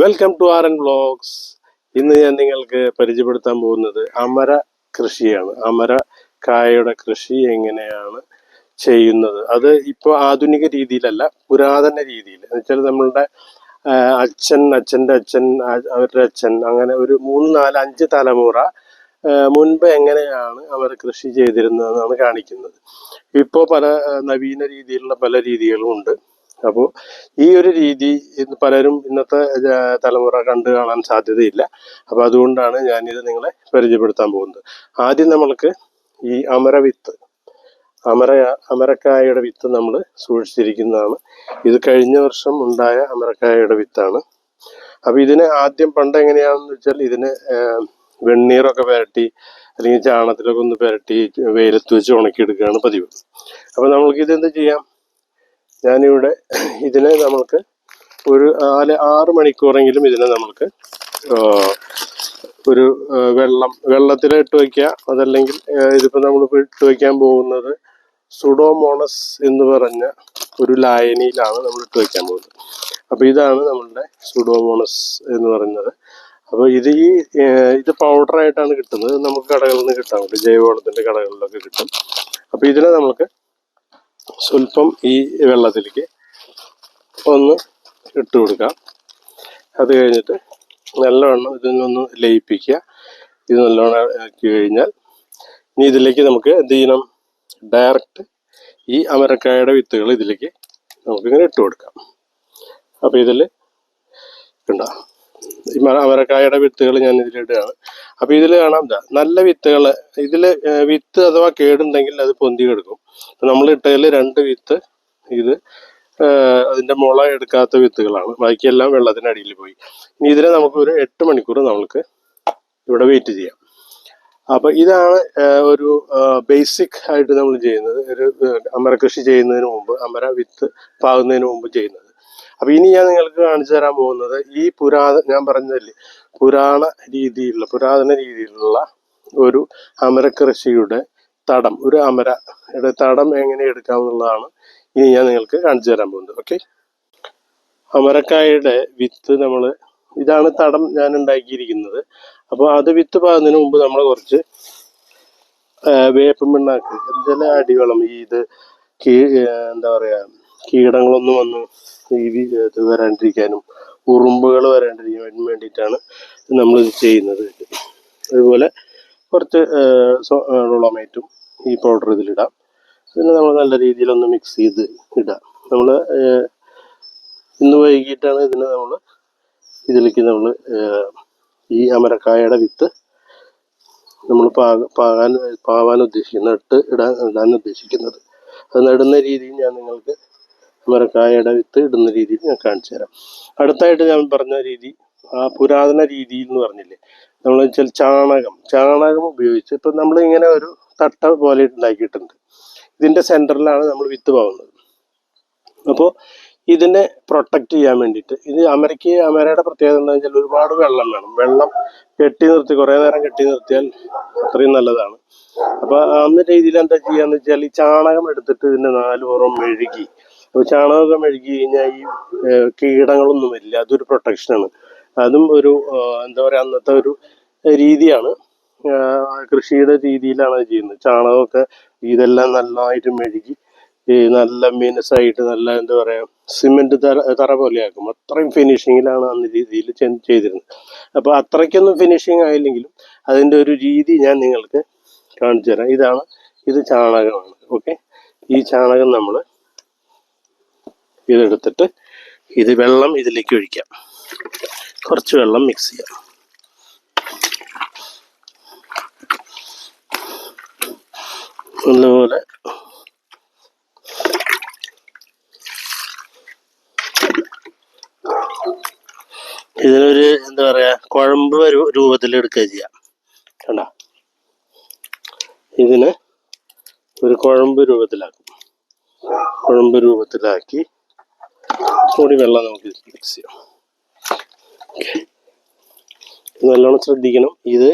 Welcome to R N blogs ഇന്ന് ഞാൻ നിങ്ങൾക്ക് പരിചയപ്പെടുത്താൻ പോകുന്നത് അമര കൃഷിയാണ്. അമര കായയുടെ കൃഷി എങ്ങനെയാണ് ചെയ്യുന്നത്? അത് ഇപ്പോൾ ആധുനിക രീതിയിലല്ല പുരാതന രീതിയിൽ. എന്നുവെച്ചാൽ നമ്മളുടെ അച്ഛൻ അച്ഛന്റെ അച്ഛൻ അവരുടെ അച്ഛൻ അങ്ങനെ ഒരു മൂന്ന് നാല് അഞ്ച് തലമുറ മുൻപ് എങ്ങനെയാണ് അവർ കൃഷി ചെയ്തിരുന്നതെന്നാണ് കാണിക്കുന്നത്. ഇപ്പോൾ പല നവീന രീതിയിലുള്ള പല രീതികളും ഉണ്ട്. അപ്പോൾ ഈ ഒരു രീതി പലരും ഇന്നത്തെ തലമുറ കണ്ടു കാണാൻ സാധ്യതയില്ല. അപ്പോൾ അതുകൊണ്ടാണ് ഞാനിത് നിങ്ങളെ പരിചയപ്പെടുത്താൻ പോകുന്നത്. ആദ്യം നമ്മൾക്ക് ഈ അമരവിത്ത് അമര അമരക്കായയുടെ വിത്ത് നമ്മൾ സൂക്ഷിച്ചിരിക്കുന്നതാണ്. ഇത് കഴിഞ്ഞ വർഷം ഉണ്ടായ അമരക്കായയുടെ വിത്താണ്. അപ്പോൾ ഇതിന് ആദ്യം പണ്ട് എങ്ങനെയാണെന്ന് വെച്ചാൽ ഇതിന് വെണ്ണീറൊക്കെ പുരട്ടി അല്ലെങ്കിൽ ചാണകത്തിലൊക്കെ ഒന്ന് പുരട്ടി വെയിലത്ത് വെച്ച് ഉണക്കിയെടുക്കുകയാണ് പതിവ്. അപ്പോൾ നമ്മൾക്ക് ഇതെന്ത് ചെയ്യാം? ഞാനിവിടെ ഇതിനെ നമ്മൾക്ക് ഒരു നാല് ആറ് മണിക്കൂറെങ്കിലും ഇതിനെ നമ്മൾക്ക് ഒരു വെള്ളം വെള്ളത്തിൽ ഇട്ട് വയ്ക്കുക. അതല്ലെങ്കിൽ ഇതിപ്പോൾ നമ്മളിപ്പോൾ ഇട്ട് വയ്ക്കാൻ പോകുന്നത് സുഡോമോണസ് എന്ന് പറഞ്ഞ ഒരു ലായനിയിലാണ് നമ്മൾ ഇട്ട് വയ്ക്കാൻ പോകുന്നത്. അപ്പോൾ ഇതാണ് നമ്മളുടെ സുഡോമോണസ് എന്ന് പറയുന്നത്. അപ്പോൾ ഇത് ഈ ഇത് പൗഡറായിട്ടാണ് കിട്ടുന്നത്. നമുക്ക് കടകളിൽ നിന്ന് കിട്ടാൻ പറ്റും. ജൈവവളത്തിന്റെ കടകളിലൊക്കെ കിട്ടും. അപ്പോൾ ഇതിനെ നമുക്ക് സ്വല്പം ഈ വെള്ളത്തിലേക്ക് ഒന്ന് ഇട്ട് കൊടുക്കാം. അത് കഴിഞ്ഞിട്ട് നല്ലവണ്ണം ഇതിനൊന്ന് ലയിപ്പിക്കുക. ഇത് നല്ലവണ്ണം ആക്കി കഴിഞ്ഞാൽ ഇനി ഇതിലേക്ക് നമുക്ക് എന്ത് ചെയ്യണം? ഡയറക്റ്റ് ഈ അമരക്കായയുടെ വിത്തുകൾ ഇതിലേക്ക് നമുക്കിങ്ങനെ ഇട്ട് കൊടുക്കാം. അപ്പോൾ ഇതിൽ ഉണ്ടോ അമരക്കായയുടെ വിത്തുകൾ ഞാൻ ഇതിലിടുകയാണ്. അപ്പോൾ ഇതിൽ കാണാം നല്ല വിത്തുകൾ ഇതിൽ വിത്ത് അഥവാ കേടുണ്ടെങ്കിൽ അത് പൊന്തി കിടക്കും. നമ്മൾ ഇട്ടതിൽ രണ്ട് വിത്ത് ഇത് അതിന്റെ മുള എടുക്കാത്ത വിത്തുകളാണ്. ബാക്കിയെല്ലാം വെള്ളത്തിനടിയിൽ പോയി. ഇനി ഇതിനെ നമുക്ക് ഒരു എട്ട് മണിക്കൂർ നമുക്ക് ഇവിടെ വെയിറ്റ് ചെയ്യാം. അപ്പൊ ഇതാണ് ഒരു ബേസിക് ആയിട്ട് നമ്മൾ ചെയ്യുന്നത്. ഒരു അമര കൃഷി ചെയ്യുന്നതിന് മുമ്പ് അമര വിത്ത് പാകുന്നതിന് മുമ്പ് ചെയ്യുന്നത്. അപ്പൊ ഇനി ഞാൻ നിങ്ങൾക്ക് കാണിച്ചു തരാൻ പോകുന്നത് ഈ പുരാതന ഞാൻ പറഞ്ഞതല്ലേ പുരാണ രീതിയിലുള്ള പുരാതന രീതിയിലുള്ള ഒരു അമര കൃഷിയുടെ തടം ഒരു അമരയുടെ തടം എങ്ങനെ എടുക്കാമെന്നുള്ളതാണ് ഇനി ഞാൻ നിങ്ങൾക്ക് കാണിച്ചു തരാൻ പോകുന്നത് ഓക്കെ? അമരക്കായയുടെ വിത്ത് നമ്മൾ ഇതാണ് തടം ഞാൻ ഉണ്ടാക്കിയിരിക്കുന്നത്. അപ്പോൾ അത് വിത്ത് പാകുന്നതിന് മുമ്പ് നമ്മൾ കുറച്ച് വേപ്പം പിണ്ണാക്ക് ചില അടിവളം ഈ ഇത് എന്താ പറയാ കീടങ്ങളൊന്നും വന്ന് ഇത് വരാണ്ടിരിക്കാനും ഉറുമ്പുകൾ വരാണ്ടിരിക്കാൻ വേണ്ടിയിട്ടാണ് നമ്മൾ ഇത് ചെയ്യുന്നത്. അതുപോലെ കുറച്ച് റോളോമേറ്റും ഈ പൗഡർ ഇതിലിടാം. പിന്നെ നമ്മൾ നല്ല രീതിയിലൊന്ന് മിക്സ് ചെയ്ത് ഇടാം. നമ്മൾ ഇന്ന് വൈകിട്ടാണ് ഇതിനെ നമ്മൾ ഇതിലേക്ക് നമ്മൾ ഈ അമരക്കായയുടെ വിത്ത് നമ്മൾ പാക പാകാൻ പാവാൻ ഉദ്ദേശിക്കുന്ന ഇട്ട് ഇടാൻ ഇടാൻ ഉദ്ദേശിക്കുന്നത്. അത് നടുന്ന രീതിയിൽ ഞാൻ നിങ്ങൾക്ക് അമരക്കായയുടെ വിത്ത് ഇടുന്ന രീതിയിൽ ഞാൻ കാണിച്ചു തരാം. അടുത്തായിട്ട് ഞാൻ പറഞ്ഞ രീതി ആ പുരാതന രീതി എന്ന് പറഞ്ഞില്ലേ നമ്മൾ വെച്ചാൽ ചാണകം. ചാണകം ഉപയോഗിച്ച് ഇപ്പം നമ്മൾ ഇങ്ങനെ ഒരു തട്ട പോലെ ഉണ്ടാക്കിയിട്ടുണ്ട്. ഇതിന്റെ സെന്ററിലാണ് നമ്മൾ വിത്ത് പോകുന്നത്. അപ്പോൾ ഇതിനെ പ്രൊട്ടക്റ്റ് ചെയ്യാൻ വേണ്ടിയിട്ട് ഇത് അമരയ്ക്ക് അമരയുടെ പ്രത്യേകത എന്താണെന്ന് വെച്ചാൽ ഒരുപാട് വെള്ളം വേണം. വെള്ളം കെട്ടി നിർത്തി കുറേ നേരം കെട്ടി നിർത്തിയാൽ അത്രയും നല്ലതാണ്. അപ്പോൾ അന്ന രീതിയിൽ എന്താ ചെയ്യാന്ന് വെച്ചാൽ ഈ ചാണകം എടുത്തിട്ട് ഇതിന്റെ നാല് പുറം മെഴുകി അപ്പോൾ ചാണകമൊക്കെ കഴിഞ്ഞാൽ ഈ കീടങ്ങളൊന്നും വരില്ല. അതൊരു പ്രൊട്ടക്ഷനാണ് അതും ഒരു എന്താ പറയുക അന്നത്തെ ഒരു രീതിയാണ്. കൃഷിയുടെ രീതിയിലാണ് ചെയ്യുന്നത്. ചാണകമൊക്കെ ഇതെല്ലാം നന്നായിട്ട് മെഴുകി ഈ നല്ല മിനുസായിട്ട് നല്ല എന്താ പറയാ സിമെന്റ് തറ തറ പോലെയാക്കും അത്രയും ഫിനിഷിങ്ങിലാണ് അന്ന് രീതിയിൽ ചെയ്തിരുന്നത്. അപ്പോൾ അത്രയ്ക്കൊന്നും ഫിനിഷിങ് ആയില്ലെങ്കിലും അതിന്റെ ഒരു രീതി ഞാൻ നിങ്ങൾക്ക് കാണിച്ചു തരാം. ഇതാണ് ഇത് ചാണകമാണ്. ഓക്കെ ഈ ചാണകം നമ്മൾ ഇതെടുത്തിട്ട് ഇത് വെള്ളം ഇതിലേക്ക് ഒഴിക്കാം. കുറച്ച് വെള്ളം മിക്സ് ചെയ്യാം. നല്ലപോലെ ഇതിനൊരു എന്താ പറയുക കുഴമ്പ് രൂപത്തിൽ എടുക്കുക ചെയ്യാം. കണ്ട? ഇതിന് ഒരു കുഴമ്പ് രൂപത്തിലാക്കും. കുഴമ്പ് രൂപത്തിലാക്കി കൂടി വെള്ളം നമുക്ക് മിക്സ് ചെയ്യാം. ഓക്കെ നല്ലോണം ശ്രദ്ധിക്കണം. ഇത്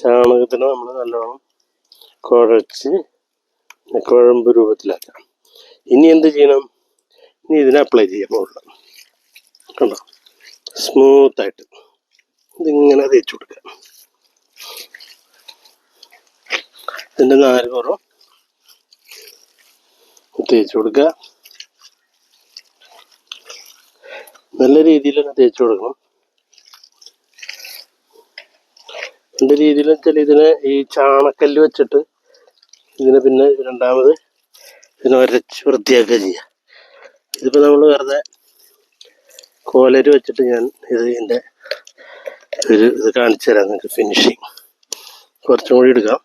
ചാണകത്തിന് നമ്മൾ നല്ലോണം കുഴച്ച് കുഴമ്പ് രൂപത്തിലാക്കാം. ഇനി എന്ത് ചെയ്യണം? ഇനി ഇതിനെ അപ്ലൈ ചെയ്യാം മുകളിൽ കണ്ടോ? സ്മൂത്തായിട്ട് ഇതിങ്ങനെ തേച്ച് കൊടുക്കുക ഇതിന്റെ നാല് കുറവ് തേച്ച് കൊടുക്കുക. നല്ല രീതിയിൽ തന്നെ തേച്ച് കൊടുക്കണം. എന്റെ രീതിയിൽ വെച്ചാൽ ഇതിനെ ഈ ചാണക്കല്ല് വെച്ചിട്ട് ഇതിനെ പിന്നെ രണ്ടാമത് ഇതിനെ വരച്ച് വൃത്തിയാക്കുക ചെയ്യുക. ഇതിപ്പോൾ നമ്മൾ വെറുതെ കോലര് വെച്ചിട്ട് ഞാൻ ഇത് ഇതിന്റെ ഒരു ഇത് കാണിച്ചു തരാം നിങ്ങൾക്ക് ഫിനിഷിങ് കുറച്ചും കൂടി എടുക്കാം.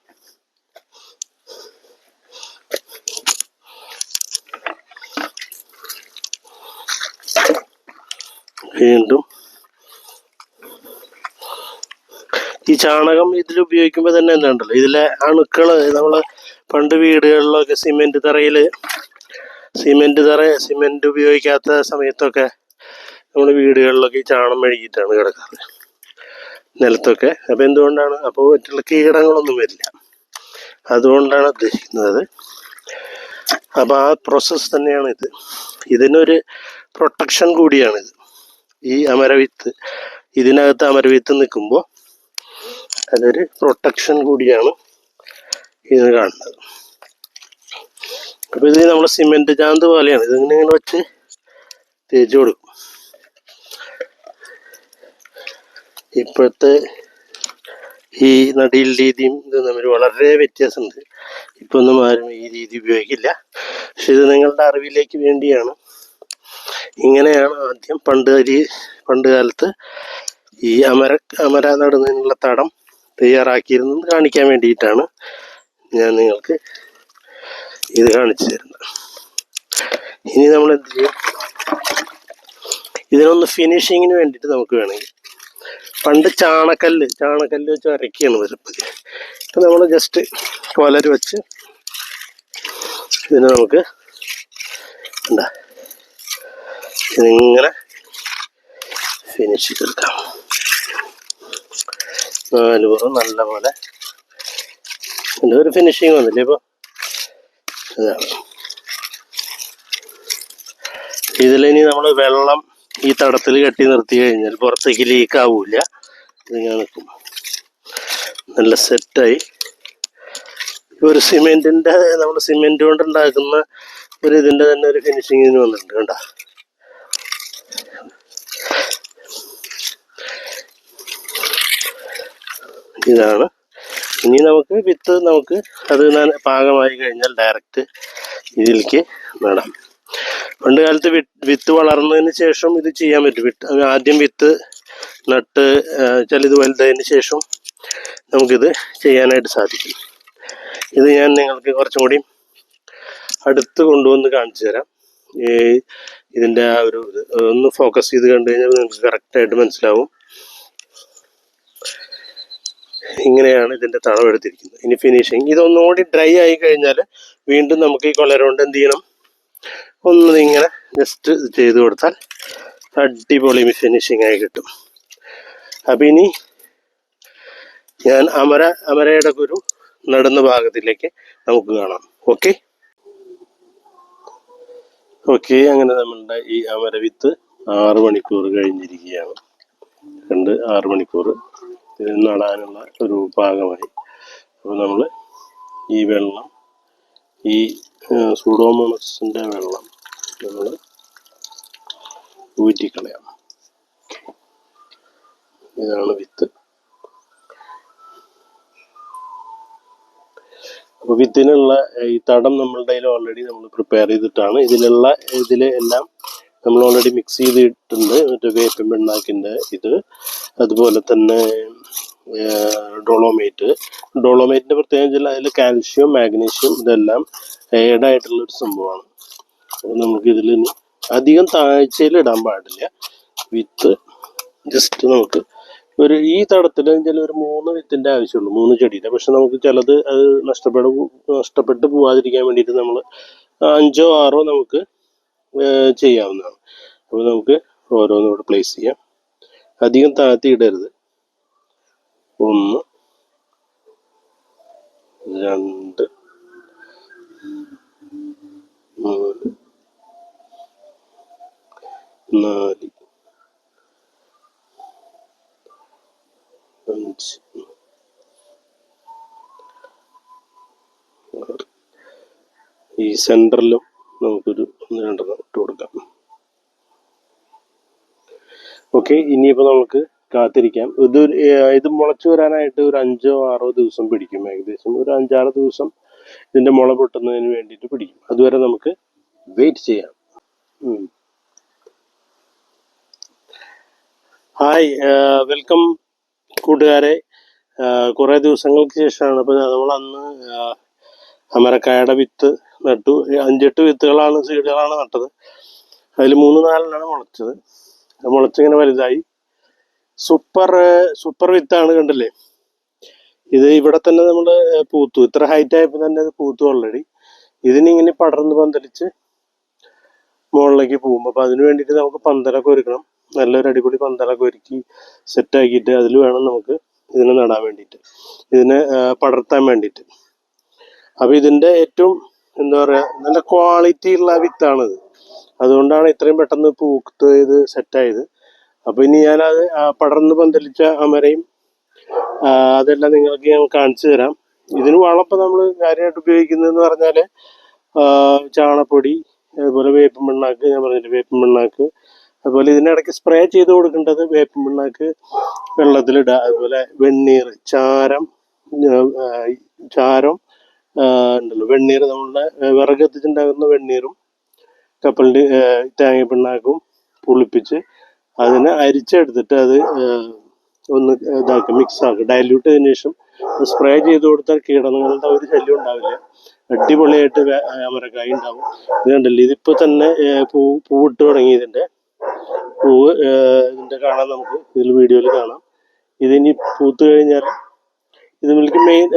വീണ്ടും ഈ ചാണകം ഇതിൽ ഉപയോഗിക്കുമ്പോൾ തന്നെ എന്താണ്ടല്ലോ ഇതിലെ അണുക്കൾ നമ്മൾ പണ്ട് വീടുകളിലൊക്കെ സിമെന്റ് തറയിൽ സിമെന്റ് തറ സിമെന്റ് ഉപയോഗിക്കാത്ത സമയത്തൊക്കെ നമ്മൾ വീടുകളിലൊക്കെ ഈ ചാണം മെഴുകിയിട്ടാണ് കിടക്കാറ്. നിലത്തൊക്കെ. അപ്പോൾ എന്തുകൊണ്ടാണ്? അപ്പോൾ മറ്റുള്ള കീടങ്ങളൊന്നും വരില്ല. അതുകൊണ്ടാണ് ഉദ്ദേശിക്കുന്നത്. അപ്പോൾ ആ പ്രോസസ്സ് തന്നെയാണ് ഇത് ഇതിനൊരു പ്രൊട്ടക്ഷൻ കൂടിയാണിത്. ഈ അമരവിത്ത് ഇതിനകത്ത് അമരവിത്ത് നിൽക്കുമ്പോൾ അതൊരു പ്രൊട്ടക്ഷൻ കൂടിയാണ് ഇത് കാണുന്നത്. അപ്പോൾ ഇത് നമ്മൾ സിമെന്റ് ചാന്ത് പോലെയാണ്. ഇതിങ്ങനെ ഇങ്ങനെ വെച്ച് തേച്ച് കൊടുക്കും. ഇപ്പോഴത്തെ ഈ നടിയിൽ രീതിയും ഇത് തമ്മിൽ വളരെ വ്യത്യാസമുണ്ട്. ഇപ്പൊന്നും ആരും ഈ രീതി ഉപയോഗിക്കില്ല. പക്ഷെ ഇത് നിങ്ങളുടെ അറിവിലേക്ക് വേണ്ടിയാണ് ഇങ്ങനെയാണ് ആദ്യം പണ്ട് അരി പണ്ട് കാലത്ത് ഈ അമര അമര നടുന്നതിനുള്ള തടം തയ്യാറാക്കിയിരുന്നത് കാണിക്കാൻ വേണ്ടിയിട്ടാണ് ഞാൻ നിങ്ങൾക്ക് ഇത് കാണിച്ചു തരുന്നത്. ഇനി നമ്മൾ എന്ത് ചെയ്യും? ഇതിനൊന്ന് ഫിനിഷിങ്ങിന് വേണ്ടിയിട്ട് നമുക്ക് വേണമെങ്കിൽ പണ്ട് ചാണക്കല്ല് ചാണക്കല്ല് വെച്ച് അരക്കുകയാണ് വരപ്പ് ഇപ്പം നമ്മൾ ജസ്റ്റ് കോലര് വെച്ച് ഇതിനെ നമുക്ക് എന്താ ഇതിങ്ങനെ ഫിനിഷ് ചെയ്തെടുക്കാം നാല് പുറം നല്ല പോലെ ഇതിന്റെ ഒരു ഫിനിഷിങ് വന്നില്ലേ ഇപ്പോൾ ഇതാണ് ഇതിലിനി നമ്മൾ വെള്ളം ഈ തടത്തിൽ കെട്ടി നിർത്തി കഴിഞ്ഞാൽ പുറത്തേക്ക് ലീക്ക് ആവൂല. ഇതിങ്ങനെ നിൽക്കും നല്ല സെറ്റായി ഒരു സിമെന്റിന്റെ നമ്മൾ സിമെന്റ് കൊണ്ട് ഉണ്ടാക്കുന്ന ഒരു ഇതിന്റെ തന്നെ ഒരു ഫിനിഷിങ് ഇതിന് വന്നിട്ടുണ്ട് കണ്ട? ഇതാണ്. ഇനി നമുക്ക് വിത്ത് നമുക്ക് അത് പാകമായി കഴിഞ്ഞാൽ ഡയറക്റ്റ് ഇതിലേക്ക് നടാം. പണ്ട് കാലത്ത് വിത്ത് വളർന്നതിന് ശേഷം ഇത് ചെയ്യാൻ പറ്റും. വിത്ത് ആദ്യം വിത്ത് നട്ട് ചില ഇത് വലുതായതിന് ശേഷം നമുക്കിത് ചെയ്യാനായിട്ട് സാധിക്കും. ഇത് ഞാൻ നിങ്ങൾക്ക് കുറച്ചും കൂടി അടുത്ത് കൊണ്ടുവന്ന് കാണിച്ചു തരാം. ഈ ഇതിന്റെ ആ ഒരു ഒന്ന് ഫോക്കസ് ചെയ്ത് കണ്ടു കഴിഞ്ഞാൽ നിങ്ങൾക്ക് കറക്റ്റായിട്ട് മനസ്സിലാവും. ഇങ്ങനെയാണ് ഇതിന്റെ തളവെടുത്തിരിക്കുന്നത് ഇനി ഫിനിഷിങ് ഇതൊന്നുകൂടി ഡ്രൈ ആയി കഴിഞ്ഞാൽ വീണ്ടും നമുക്ക് ഈ കൊളര കൊണ്ട് എന്ത് ചെയ്യണം? ഒന്ന് ഇങ്ങനെ ജസ്റ്റ് ചെയ്ത് കൊടുത്താൽ അടിപൊളി ഫിനിഷിംഗ് ആയി കിട്ടും. അപ്പം ഇനി ഞാൻ അമര അമരയുടെ ഗുരു നടുന്ന ഭാഗത്തിലേക്ക് നമുക്ക് കാണാം. ഓക്കെ ഓക്കെ അങ്ങനെ നമ്മളുടെ ഈ അമരവിത്ത് ആറ് മണിക്കൂർ കഴിഞ്ഞിരിക്കുകയാണ്. രണ്ട് ആറ് മണിക്കൂർ നടാനുള്ള ഒരു ഭാഗമായി. അപ്പോൾ നമ്മൾ ഈ വെള്ളം ഈ സൂഡോമോണസിന്റെ വെള്ളം നമ്മൾ ഊറ്റിക്കളയാം. ഇതാണ് വിത്ത്. അപ്പോൾ വിത്തിനുള്ള ഈ തടം നമ്മളുടെ കയ്യിൽ ഓൾറെഡി നമ്മൾ പ്രിപ്പയർ ചെയ്തിട്ടാണ്. ഇതിലുള്ള ഇതിൽ എല്ലാം നമ്മൾ ഓൾറെഡി മിക്സ് ചെയ്തിട്ടുണ്ട്. മറ്റേ വേപ്പിൻ പിണ്ണാക്കിന്റെ ഇത്. അതുപോലെ തന്നെ ഡോളോമേറ്റ് ഡോളോമേറ്റിന്റെ പ്രത്യേകം വെച്ചാൽ അതിൽ കാൽഷ്യം മാഗ്നീഷ്യം ഇതെല്ലാം ഏഡായിട്ടുള്ള ഒരു സംഭവമാണ്. അപ്പോൾ നമുക്ക് ഇതിൽ അധികം താഴ്ചയിൽ ഇടാൻ പാടില്ല. വിത്ത് ജസ്റ്റ് നമുക്ക് ഒരു ഈ തടത്തിൽ ചില ഒരു മൂന്ന് വിത്തിന്റെ ആവശ്യമുള്ളൂ മൂന്ന് ചെടിയുടെ. പക്ഷെ നമുക്ക് ചിലത് അത് നഷ്ടപ്പെട നഷ്ടപ്പെട്ട് പോവാതിരിക്കാൻ വേണ്ടിയിട്ട് നമ്മൾ അഞ്ചോ ആറോ നമുക്ക് ചെയ്യാവുന്നതാണ്. അപ്പോൾ നമുക്ക് ഓരോന്നും ഇവിടെ പ്ലേസ് ചെയ്യാം. അധികം താഴ്ത്തി ഇടരുത്. ഒന്ന് രണ്ട് മൂന്ന് നാല് and ഈ സെന്ററിലും നമുക്കൊരു ഒന്ന് രണ്ടെണ്ണം ഇട്ട് കൊടുക്കാം. ഓക്കെ ഇനിയിപ്പോൾ നമുക്ക് കാത്തിരിക്കാം. ഇത് ഇത് മുളച്ചു വരാനായിട്ട് ഒരു അഞ്ചോ ആറോ ദിവസം പിടിക്കും ഏകദേശം. ഒരു അഞ്ചാറ് ദിവസം ഇതിന്റെ മുള പൊട്ടുന്നതിന് വേണ്ടിയിട്ട് പിടിക്കും. അതുവരെ നമുക്ക് വെയിറ്റ് ചെയ്യാം. ഹായ് വെൽക്കം കൂട്ടുകാരെ കുറേ ദിവസങ്ങൾക്ക് ശേഷമാണ്. അപ്പോൾ നമ്മൾ അന്ന് അമരക്കായുടെ വിത്ത് നട്ടു. അഞ്ചെട്ട് വിത്തുകളാണ് സീഡുകളാണ് നട്ടത്. അതിൽ മൂന്ന് നാലെണ്ണമാണ് മുളച്ചത്. മുളച്ചിങ്ങനെ വലുതായി. സൂപ്പർ സൂപ്പർ വിത്താണ് കണ്ടില്ലേ? ഇത് ഇവിടെ തന്നെ നമ്മൾ പൂത്തു. ഇത്ര ഹൈറ്റ് ആയപ്പോൾ തന്നെ അത് പൂത്തു ഓൾറെഡി ഇതിനിങ്ങനെ പടർന്ന് പന്തലിച്ച് മുകളിലേക്ക് പോകും. അപ്പോൾ അതിന് വേണ്ടിയിട്ട് നമുക്ക് പന്തലൊക്കെ ഒരുക്കണം. നല്ലൊരു അടിപൊളി പന്തലൊക്കെ ഒരുക്കി സെറ്റാക്കിയിട്ട് അതിൽ വേണം നമുക്ക് ഇതിനെ നടാൻ വേണ്ടിയിട്ട്. ഇതിനെ പടർത്താൻ വേണ്ടിയിട്ട്. അപ്പോൾ ഇതിന്റെ ഏറ്റവും എന്താ പറയുക നല്ല ക്വാളിറ്റി ഉള്ള വിത്താണിത്. അതുകൊണ്ടാണ് ഇത്രയും പെട്ടെന്ന് പൂത്ത് ഇത് സെറ്റായത് അപ്പോൾ ഇനി ഞാനത് പടർന്ന് പന്തലിച്ച അമരയും അതെല്ലാം നിങ്ങൾക്ക് ഞാൻ കാണിച്ചു തരാം. ഇതിന് വളപ്പം നമ്മൾ കാര്യമായിട്ട് ഉപയോഗിക്കുന്നതെന്ന് പറഞ്ഞാൽ ചാണപ്പൊടി അതുപോലെ വേപ്പിൻ പിണ്ണാക്ക് ഞാൻ പറഞ്ഞിട്ട് വേപ്പിൻ പിണ്ണാക്ക് അതുപോലെ ഇതിനിടയ്ക്ക് സ്പ്രേ ചെയ്ത് കൊടുക്കേണ്ടത് വേപ്പും പിണ്ണാക്ക് വെള്ളത്തിലിടുക അതുപോലെ വെണ്ണീർ ചാരം ചാരം ഉണ്ടല്ലോ. വെണ്ണീർ നമ്മളുടെ വിറക് എത്തിച്ചുണ്ടാകുന്ന വെണ്ണീറും കപ്പലിന്റെ തേങ്ങ പിണ്ണാക്കും പുളിപ്പിച്ച് അതിനെ അരിച്ചെടുത്തിട്ട് അത് ഒന്ന് ഇതാക്കുക മിക്സ് ആക്കുക ഡയല്യൂട്ട് ചെയ്തതിനു ശേഷം സ്പ്രേ ചെയ്ത് കൊടുത്താൽ കീടങ്ങളുടെ ഒരു ശല്യം ഉണ്ടാവില്ല. അടിപൊളിയായിട്ട് അമരക്കായ ഉണ്ടാവും. ഇത് കണ്ടില്ലേ ഇതിപ്പോൾ തന്നെ പൂ പൂവിട്ട് തുടങ്ങി ഇതിന്റെ പൂവ് ഇതിന്റെ കാണാം നമുക്ക്. ഇതിൽ വീഡിയോയിൽ കാണാം. ഇതിനി പൂത്ത് കഴിഞ്ഞാൽ ഇതിലേക്ക് മെയിൻ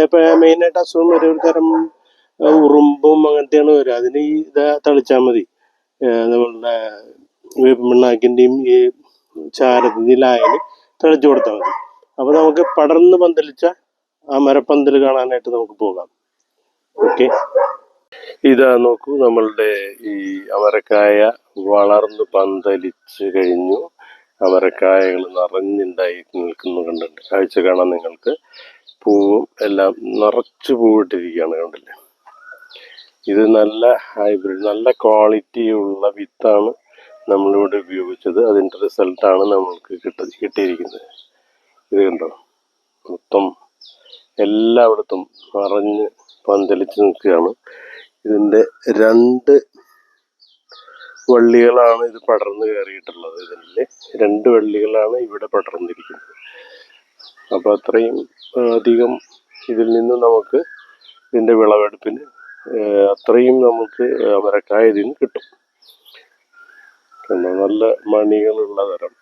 മെയിനായിട്ട് അസുഖം വരെ ഒരു തരം ഉറുമ്പും അങ്ങനത്തെയാണ് വരിക. അതിന് ഈ ഇത് തളിച്ചാൽ മതി. നമ്മളുടെ വേപ്പിൻ പിണ്ണാക്കിന്റെയും ഈ ചാരത്തിന്റെയും തെളിച്ചു കൊടുത്താൽ മതി. അപ്പോൾ നമുക്ക് പടർന്ന് പന്തലിച്ച ആ മരപ്പന്തൽ കാണാനായിട്ട് നമുക്ക് പോകാം. ഓക്കെ? ഇതാ നോക്കൂ നമ്മളുടെ ഈ അമരക്കായ വളർന്ന് പന്തലിച്ച് കഴിഞ്ഞു. അമരക്കായകൾ നിറഞ്ഞുണ്ടായി നിൽക്കുന്നു കണ്ടുണ്ട് കാഴ്ച കാണാൻ നിങ്ങൾക്ക്. പൂവും എല്ലാം നിറച്ച് പൂവിട്ടിരിക്കുകയാണ് കണ്ടില്ലേ? ഇത് നല്ല ഹൈബ്രിഡ് നല്ല ക്വാളിറ്റി ഉള്ള വിത്താണ് നമ്മളിവിടെ ഉപയോഗിച്ചത്. അതിന്റെ റിസൾട്ടാണ് നമ്മൾക്ക് കിട്ട കിട്ടിയിരിക്കുന്നത്. ഇത് കണ്ടോ? മൊത്തം എല്ലായിടത്തും നിറഞ്ഞ് പന്തലിച്ച് നിൽക്കുകയാണ്. ഇതിന്റെ രണ്ട് വള്ളികളാണ് ഇത് പടർന്ന് കയറിയിട്ടുള്ളത് ഇതിന്റെ രണ്ട് വള്ളികളാണ് ഇവിടെ പടർന്നിരിക്കുന്നത്. അപ്പോൾ അത്രയും അധികം ഇതിൽ നിന്ന് നമുക്ക് ഇതിന്റെ വിളവെടുപ്പിന് അത്രയും നമുക്ക് അമരക്കായ ഇതിന് കിട്ടും. നല്ല മണികളുള്ള തരം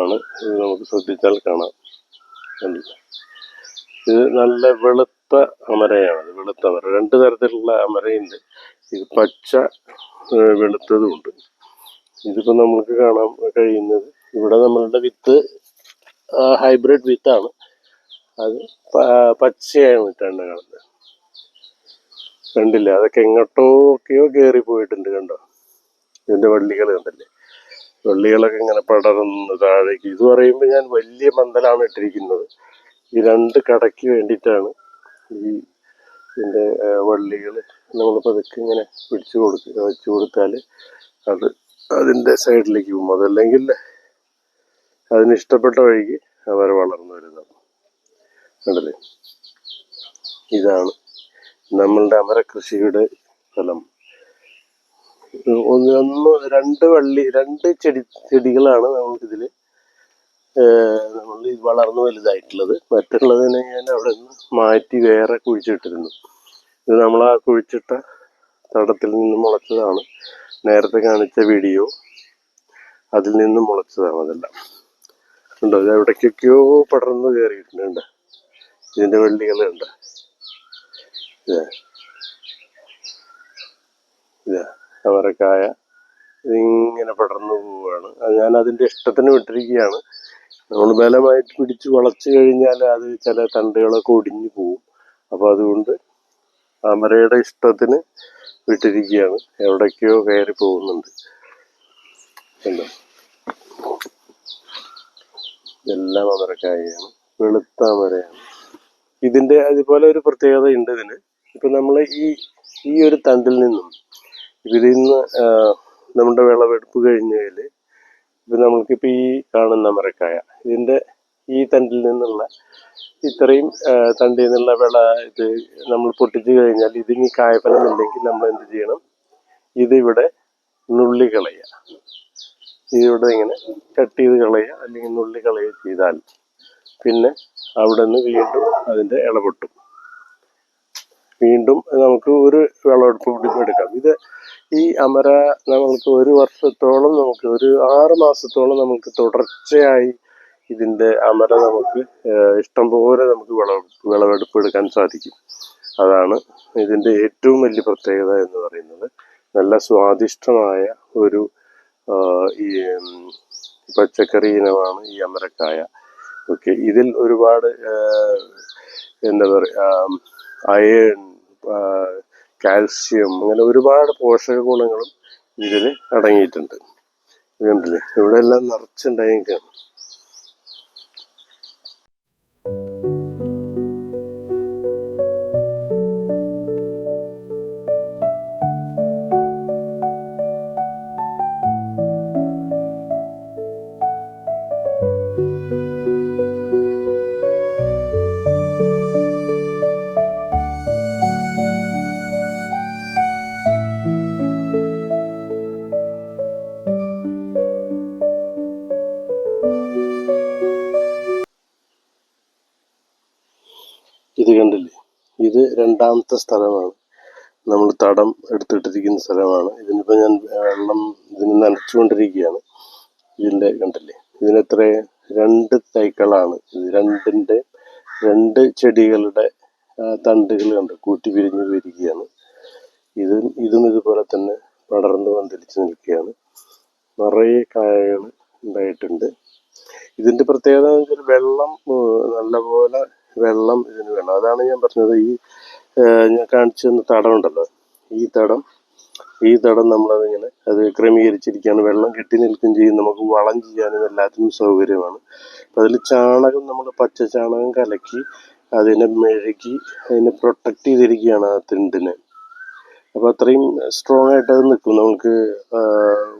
ആണ് ഇത് നമുക്ക് ശ്രദ്ധിച്ചാൽ കാണാം? ഇത് നല്ല വെളുത്ത അമരയാണ് ഇത് വെളുത്ത അമര. രണ്ട് തരത്തിലുള്ള അമരയുണ്ട്. ഇത് പച്ച വെളുത്തതുമുണ്ട്. ഇതിപ്പോൾ നമുക്ക് കാണാൻ കഴിയുന്നത് ഇവിടെ നമ്മളുടെ വിത്ത് ഹൈബ്രിഡ് വിത്താണ്. അത് പച്ചയാണ് വിത്താണ് കാണുന്നത്. കണ്ടില്ല? അതൊക്കെ എങ്ങോട്ടോക്കെയോ കയറി പോയിട്ടുണ്ട് കണ്ടോ? ഇതിന്റെ വള്ളികൾ കണ്ടല്ലേ? വള്ളികളൊക്കെ ഇങ്ങനെ പടർന്ന് താഴേക്ക്. ഇത് പറയുമ്പോൾ ഞാൻ വലിയ പന്തലാണ് ഇട്ടിരിക്കുന്നത്. ഈ രണ്ട് കടയ്ക്ക് വേണ്ടിയിട്ടാണ് ഈ ഇതിന്റെ വള്ളികൾ നമ്മൾ പതുക്കെ ഇങ്ങനെ പിടിച്ചു കൊടുക്കുക വെച്ച് കൊടുത്താൽ അത് അതിന്റെ സൈഡിലേക്ക് പോകും. അതല്ലെങ്കിൽ അതിന് ഇഷ്ടപ്പെട്ട വഴിക്ക് അവർ വളർന്നു വരുന്നത്. കണ്ടല്ലേ? ഇതാണ് നമ്മളുടെ അമരകൃഷിയുടെ ഫലം. ഒന്ന് ഒന്ന് രണ്ട് വള്ളി രണ്ട് ചെടി ചെടികളാണ് നമുക്കിതിൽ വളർന്നു വലുതായിട്ടുള്ളത്. മറ്റുള്ളതിനെ ഞാൻ അവിടെ നിന്ന് മാറ്റി വേറെ കുഴിച്ചിട്ടിരുന്നു. ഇത് നമ്മൾ ആ കുഴിച്ചിട്ട തടത്തിൽ നിന്ന് മുളച്ചതാണ്. നേരത്തെ കാണിച്ച വീഡിയോ അതിൽ നിന്ന് മുളച്ചതാണ് അതെല്ലാം. ഉണ്ടോ? ഇത് എവിടേക്കൊക്കെയോ പടർന്നു കയറിയിട്ടുണ്ട്. ഇതിന്റെ വള്ളികളുണ്ട് ഇതാ. അവരക്കായ ഇതിങ്ങനെ പടർന്നു പോവുകയാണ്. ഞാൻ അതിന്റെ ഇഷ്ടത്തിന് വിട്ടിരിക്കുകയാണ്. നമ്മൾ ബലമായിട്ട് പിടിച്ച് വളച്ചു കഴിഞ്ഞാൽ അത് ചില തണ്ടുകളൊക്കെ ഒടിഞ്ഞു പോവും. അപ്പൊ അതുകൊണ്ട് അമരയുടെ ഇഷ്ടത്തിന് വിട്ടിരിക്കുകയാണ്. എവിടേക്കോ കയറി പോകുന്നുണ്ട്. കണ്ടോ? ഇതെല്ലാം അമരക്കായയാണ് വെളുത്ത അമരയാണ് ഇതിന്റെ അതുപോലെ ഒരു പ്രത്യേകത ഉണ്ട് ഇതിന്. ഇപ്പൊ നമ്മൾ ഈ ഈ ഒരു തണ്ടിൽ നിന്നും ഇതിൽ നിന്ന് നമ്മുടെ വിളവെടുപ്പ് കഴിഞ്ഞാൽ ഇപ്പൊ നമ്മൾക്കിപ്പോ ഈ കാണുന്ന മരക്കായ ഇതിന്റെ ഈ തണ്ടിൽ നിന്നുള്ള ഇത്രയും തണ്ടിൽ നിന്നുള്ള വിള ഇത് നമ്മൾ പൊട്ടിച്ചു കഴിഞ്ഞാൽ ഇതിനി കായഫലം ഇല്ലെങ്കിൽ നമ്മൾ എന്ത് ചെയ്യണം? ഇതിവിടെ നുള്ളി കളയുക. ഇതിവിടെ ഇങ്ങനെ കട്ട് ചെയ്ത് കളയുക അല്ലെങ്കിൽ നുള്ളി കളയുക ചെയ്താൽ പിന്നെ അവിടെ നിന്ന് വീണ്ടും അതിന്റെ ഇള പൊട്ടും. വീണ്ടും നമുക്ക് ഒരു വിളവെടുപ്പ് കൂടി എടുക്കാം. ഇത് ഈ അമര നമ്മൾക്ക് ഒരു വർഷത്തോളം നമുക്ക് ഒരു ആറ് മാസത്തോളം നമുക്ക് തുടർച്ചയായി ഇതിന്റെ അമര നമുക്ക് ഇഷ്ടം ഇഷ്ടംപോലെ നമുക്ക് വിളവെടുപ്പ് വിളവെടുപ്പ് എടുക്കാൻ സാധിക്കും. അതാണ് ഇതിന്റെ ഏറ്റവും വലിയ പ്രത്യേകത എന്ന് പറയുന്നത്. നല്ല സ്വാദിഷ്ടമായ ഒരു ഈ പച്ചക്കറി ഇനമാണ് ഈ അമരക്കായ. ഓക്കെ ഇതിൽ ഒരുപാട് എന്താ പറയുക അയൺ കാൽസ്യം അങ്ങനെ ഒരുപാട് പോഷക ഗുണങ്ങളും ഇതിൽ അടങ്ങിയിട്ടുണ്ട്. ഇവിടെ എല്ലാം നിറച്ചുണ്ടായിരിക്കുകയാണ്. ഇത് കണ്ടില്ലേ? ഇത് രണ്ടാമത്തെ സ്ഥലമാണ്. നമ്മൾ തടം എടുത്തിട്ടിരിക്കുന്ന സ്ഥലമാണ്. ഇതിനിപ്പോൾ ഞാൻ വെള്ളം ഇതിന് നനച്ചുകൊണ്ടിരിക്കുകയാണ്. ഇതിന്റെ കണ്ടില്ലേ? ഇതിനെത്ര രണ്ട് തൈക്കളാണ്. ഇത് രണ്ടിന്റെ രണ്ട് ചെടികളുടെ തണ്ടുകൾ കണ്ട് കൂട്ടി പിരിഞ്ഞു വരികയാണ്. ഇതും ഇതും ഇതുപോലെ തന്നെ പടർന്ന് പന്തലിച്ച് നിൽക്കുകയാണ്. നിറയെ കായകൾ ഉണ്ടായിട്ടുണ്ട്. ഇതിന്റെ പ്രത്യേകത എന്ന് വെച്ചാൽ വെള്ളം നല്ലപോലെ വെള്ളം ഇതിന് വേണം. അതാണ് ഞാൻ പറഞ്ഞത്. ഈ ഞാൻ കാണിച്ചു തന്ന തടം ഉണ്ടല്ലോ. ഈ തടം ഈ തടം നമ്മളതിങ്ങനെ അത് ക്രമീകരിച്ചിരിക്കുകയാണ്. വെള്ളം കെട്ടി നിൽക്കുകയും ചെയ്യും. നമുക്ക് വളം ചെയ്യാനും എല്ലാത്തിനും സൗകര്യമാണ്. അപ്പം അതിൽ ചാണകം നമ്മൾ പച്ച ചാണകം കലക്കി അതിനെ മെഴുകി അതിനെ പ്രൊട്ടക്റ്റ് ചെയ്തിരിക്കുകയാണ് ആ തിണ്ടിനെ. അപ്പോൾ അത്രയും സ്ട്രോങ് ആയിട്ട് അത് നിൽക്കും. നമുക്ക്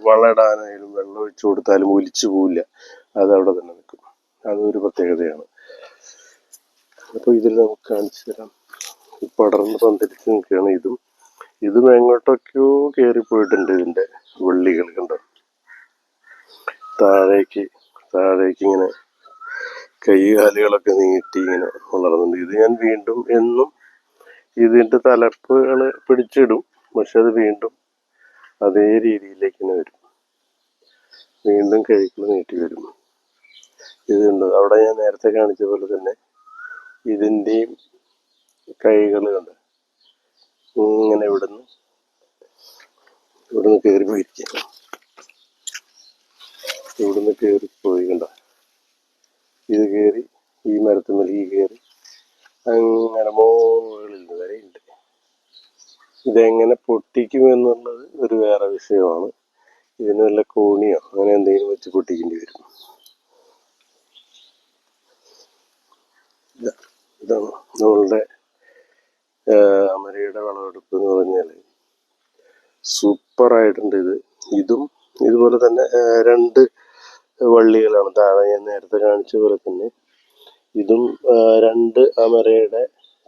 വളമിടാനായാലും വെള്ളം ഒഴിച്ചു കൊടുത്താലും ഒലിച്ചു പോവില്ല. അത് അവിടെ തന്നെ നിൽക്കും. അതൊരു പ്രത്യേകതയാണ്. അപ്പോൾ ഇതിൽ നമുക്ക് കാണിച്ചു തരാം. പടർന്ന് പന്തലിച്ച് നിൽക്കുകയാണ് ഇതും. ഇതും എങ്ങോട്ടൊക്കെയോ കയറിപ്പോയിട്ടുണ്ട് പോയിട്ടുണ്ട് ഇതിന്റെ വെള്ളികൾ കണ്ടോ? താഴേക്ക് താഴേക്ക് ഇങ്ങനെ കൈ കാലുകളൊക്കെ നീട്ടി ഇങ്ങനെ വളർന്നുണ്ട്. ഇത് ഞാൻ വീണ്ടും എന്നും ഇതിന്റെ തലപ്പുകൾ പിടിച്ചിടും. പക്ഷെ അത് വീണ്ടും അതേ രീതിയിലേക്ക് തന്നെ വരും. വീണ്ടും കൈകൾ നീട്ടി വരും. ഇതുണ്ട് അവിടെ ഞാൻ നേരത്തെ കാണിച്ച പോലെ തന്നെ ഇതിന്റെയും കൈകൾ കണ്ട് ഇങ്ങനെ ഇവിടുന്ന് ഇവിടുന്ന് കയറി പോയിരിക്കുക ഇവിടുന്ന് കയറി പോയി കണ്ട? ഇത് കയറി ഈ മരത്തുമ്മലേക്ക് കയറി അങ്ങനെ മുകളിൽ വരെ ഉണ്ട്. ഇതെങ്ങനെ പൊട്ടിക്കും എന്നുള്ളത് ഒരു വേറെ വിഷയമാണ്. ഇതിന് വല്ല കോണിയോ അങ്ങനെ എന്തെങ്കിലും വെച്ച് പൊട്ടിക്കേണ്ടി വരും. ഇതാ- ഇതാണ് നമ്മളുടെ അമരയുടെ വിളവെടുപ്പ് എന്ന് പറഞ്ഞാൽ സൂപ്പർ ആയിട്ടുണ്ട് ഇത്. ഇതും ഇതുപോലെ തന്നെ രണ്ട് വള്ളികളാണ് താഴെ ഞാൻ നേരത്തെ കാണിച്ച പോലെ തന്നെ. ഇതും രണ്ട് അമരയുടെ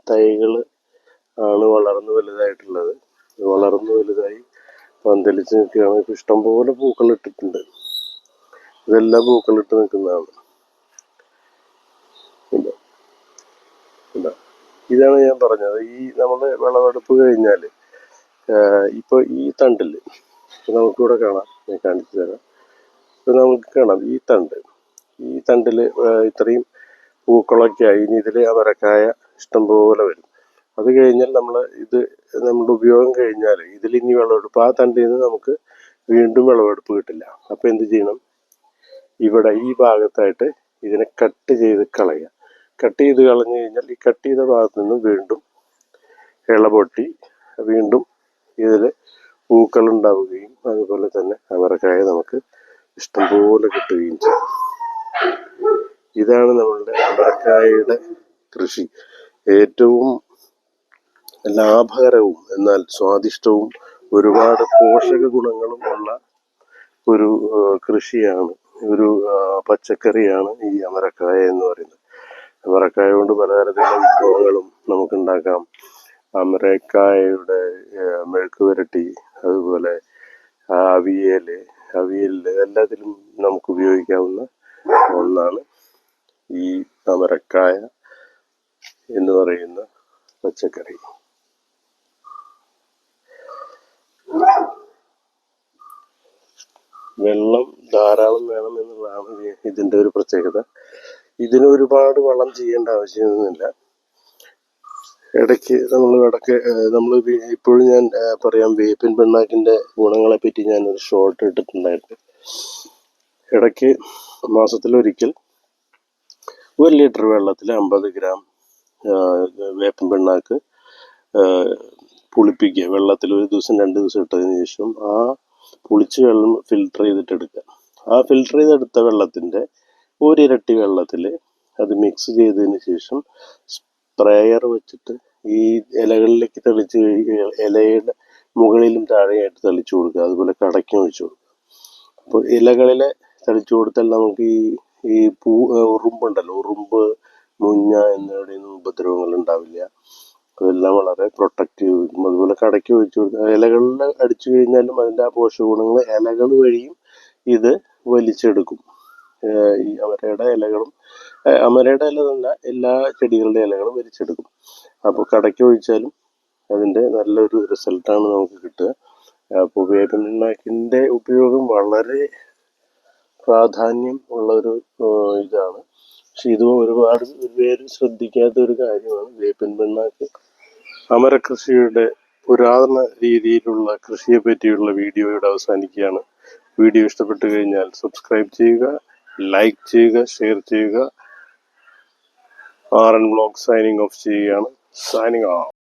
തൈകൾ ആണ് വളർന്നു വലുതായിട്ടുള്ളത്. വളർന്നു വലുതായി പന്തലിച്ച് നിൽക്കുകയാണ്. ഇപ്പൊ ഇഷ്ടംപോലെ പൂക്കൾ ഇട്ടിട്ടുണ്ട്. ഇതെല്ലാം പൂക്കളിട്ട് നിൽക്കുന്നതാണ്. ഇതാണ് ഞാൻ പറഞ്ഞത്. ഈ നമ്മൾ വിളവെടുപ്പ് കഴിഞ്ഞാൽ ഇപ്പോൾ ഈ തണ്ടിൽ നമുക്കിവിടെ കാണാം ഞാൻ കാണിച്ചു തരാം. ഇപ്പം നമുക്ക് കാണാം ഈ തണ്ട്. ഈ തണ്ടിൽ ഇത്രയും പൂക്കളൊക്കെ ആയി. ഇനി ഇതിൽ അവരക്കായ ഇഷ്ടംപോലെ വരും. അത് കഴിഞ്ഞാൽ നമ്മൾ ഇത് നമ്മുടെ ഉപയോഗം കഴിഞ്ഞാൽ ഇതിൽ ഇനി വിളവെടുപ്പ് ആ തണ്ടിൽ നിന്ന് നമുക്ക് വീണ്ടും വിളവെടുപ്പ് കിട്ടില്ല. അപ്പോൾ എന്ത് ചെയ്യണം? ഇവിടെ ഈ ഭാഗത്തായിട്ട് ഇതിനെ കട്ട് ചെയ്ത് കളയുക. കട്ട് ചെയ്ത് കളഞ്ഞു കഴിഞ്ഞാൽ ഈ കട്ട് ചെയ്ത ഭാഗത്ത് നിന്നും വീണ്ടും ഇള പൊട്ടി വീണ്ടും ഇതിൽ പൂക്കൾ ഉണ്ടാവുകയും അതുപോലെ തന്നെ അവരക്കായ നമുക്ക് ഇഷ്ടംപോലെ കിട്ടുകയും ചെയ്യും. ഇതാണ് നമ്മളുടെ അവരക്കായയുടെ കൃഷി. ഏറ്റവും ലാഭകരവും എന്നാൽ സ്വാദിഷ്ടവും ഒരുപാട് പോഷക ഗുണങ്ങളും ഉള്ള ഒരു കൃഷിയാണ്. ഒരു പച്ചക്കറിയാണ് ഈ അമരക്കായ എന്ന് പറയുന്നത്. അമരക്കായ കൊണ്ട് പലതരത്തിലുള്ള വിഭവങ്ങളും നമുക്ക് ഉണ്ടാക്കാം അമരക്കായയുടെ മെഴുക്ക് പുരട്ടി അതുപോലെ അവിയൽ അവിയൽ എല്ലാത്തിലും നമുക്ക് ഉപയോഗിക്കാവുന്ന ഒന്നാണ് ഈ അമരക്കായ എന്ന് പറയുന്ന പച്ചക്കറി. വെള്ളം ധാരാളം വേണം എന്നുള്ളതാണ് ഇതിന്റെ ഒരു പ്രത്യേകത. ഇതിന് ഒരുപാട് വളം ചെയ്യേണ്ട ആവശ്യമൊന്നുമില്ല. ഇടയ്ക്ക് നമ്മൾ ഇടയ്ക്ക് നമ്മൾ ഇപ്പോഴും ഞാൻ പറയാം വേപ്പിൻ പറ്റി ഞാൻ ഒരു ഷോർട്ട് ഇട്ടിട്ടുണ്ടായിരുന്നു. ഇടയ്ക്ക് മാസത്തിലൊരിക്കൽ ഒരു ലിറ്റർ വെള്ളത്തിൽ അമ്പത് ഗ്രാം വേപ്പൻ പിണ്ണാക്ക് പുളിപ്പിക്കുക. വെള്ളത്തിൽ ഒരു ദിവസം രണ്ട് ദിവസം ഇട്ടതിന് ശേഷം ആ പുളിച്ച വെള്ളം ഫിൽട്ടർ ചെയ്തിട്ട് എടുക്കുക ആ ഫിൽട്ടർ ചെയ്തെടുത്ത വെള്ളത്തിന്റെ ഒരിരട്ടി വെള്ളത്തിൽ അത് മിക്സ് ചെയ്തതിന് ശേഷം സ്പ്രേയർ വെച്ചിട്ട് ഈ ഇലകളിലേക്ക് തെളിച്ച് ഇലയുടെ മുകളിലും താഴെയായിട്ട് തെളിച്ചു കൊടുക്കുക. അതുപോലെ കടയ്ക്കും ഒഴിച്ചു കൊടുക്കുക. അപ്പോൾ ഇലകളിലെ തെളിച്ചു കൊടുത്താൽ നമുക്ക് ഈ ഈ പൂ ഉറുമ്പുണ്ടല്ലോ. ഉറുമ്പ് മുഞ്ഞ എന്നിവയുടെയൊന്നും ഉപദ്രവങ്ങൾ ഉണ്ടാവില്ല. അതെല്ലാം വളരെ പ്രൊട്ടക്റ്റീവ് അതുപോലെ കടയ്ക്ക് ഒഴിച്ചു കൊടുക്കുക. ഇലകളിൽ അടിച്ചു കഴിഞ്ഞാലും അതിന്റെ ആ പോഷക ഗുണങ്ങൾ ഇലകൾ വഴിയും ഇത് വലിച്ചെടുക്കും. ഈ അമരയുടെ ഇലകളും അമരയുടെ ഇല തന്നെ എല്ലാ ചെടികളുടെ ഇലകളും വലിച്ചെടുക്കും അപ്പോൾ കടയ്ക്ക് ഒഴിച്ചാലും അതിന്റെ നല്ലൊരു റിസൾട്ടാണ് നമുക്ക് കിട്ടുക. അപ്പോൾ വേപ്പിനാക്കിന്റെ ഉപയോഗം വളരെ പ്രാധാന്യം ഉള്ള ഒരു ഇതാണ്. പക്ഷെ ഇത് ഒരുപാട് പേര് ശ്രദ്ധിക്കാത്ത ഒരു കാര്യമാണ് വേപ്പിൻ പിണ്ണാക്ക്. അമരകൃഷിയുടെ പുരാതന രീതിയിലുള്ള കൃഷിയെ പറ്റിയുള്ള വീഡിയോയോടെ അവസാനിക്കുകയാണ്. വീഡിയോ ഇഷ്ടപ്പെട്ടു കഴിഞ്ഞാൽ സബ്സ്ക്രൈബ് ചെയ്യുക ലൈക്ക് ചെയ്യുക ഷെയർ ചെയ്യുക. R N blog signing off ചെയ്യുകയാണ്. Signing off